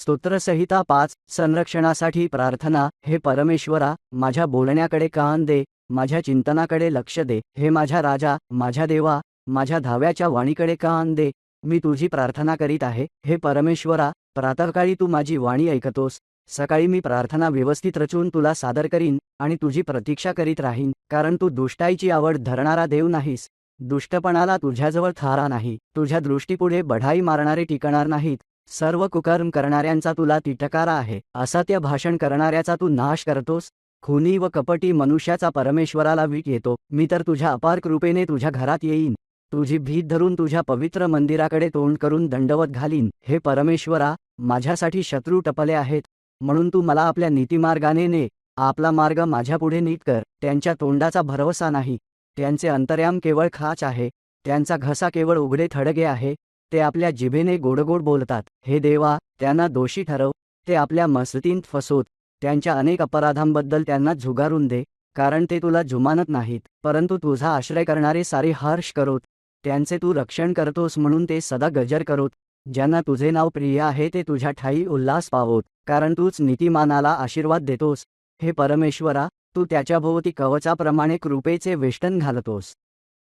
स्तोत्रसहिता पाच संरक्षणासाठी प्रार्थना हे परमेश्वरा माझ्या बोलण्याकडे कान दे माझ्या चिंतनाकडे लक्ष दे हे माझ्या राजा माझ्या देवा माझ्या धाव्याच्या वाणीकडे कान दे मी तुझी प्रार्थना करीत आहे हे परमेश्वरा प्रातःकाळी तू माझी वाणी ऐकतोस सकाळी मी प्रार्थना व्यवस्थित रचून तुला सादर करीन आणि तुझी प्रतीक्षा करीत राहीन कारण तू दुष्टाईची आवड धरणारा देव नाहीस दुष्टपणाला तुझ्याजवळ थारा नाही तुझ्या दृष्टीपुढे बढाई मारणारे टिकणार नाहीत सर्व कुकर्म करणाऱ्यांचा तुला तिटकारा आहे. असत्य भाषण करणाऱ्याचा तू नाश करतोस. खुनी व कपटी मनुष्याचा परमेश्वराला वीट येतो. मी तर तुझ्या अपार कृपेने तुझ्या घरात येईन. तुझी भीत धरून तुझ्या पवित्र मंदिराकडे तोंड करून दंडवत घालीन. हे परमेश्वरा माझ्यासाठी शत्रू टपले आहेत. म्हणून तू मला आपल्या नीतिमार्गाने ने. आपला मार्ग माझ्यापुढे नीट कर. त्यांच्या तोंडाचा भरवसा नाही. त्यांचे अंतर्याम केवळ खाच आहे. त्यांचा घसा केवळ उघडे थडगे आहे. ते आपल्या जिभेने गोडगोड बोलतात हे देवा त्यांना दोषी ठरव ते आपल्या मस्तींत फसोत त्यांच्या अनेक अपराधांबद्दल त्यांना झुगारून दे कारण ते तुला जुमानत नाहीत परंतु तुझा आश्रय करणारे सारे हर्ष करोत त्यांचे तू रक्षण करतोस म्हणून ते सदा गजर करोत ज्यांना तुझे नाव प्रिय आहे ते तुझ्या ठाई उल्हास पावोत कारण तूच नीतिमानाला आशीर्वाद देतोस हे परमेश्वरा तू त्याच्याभोवती कवचाप्रमाणे कृपेचे वेष्टन घालतोस.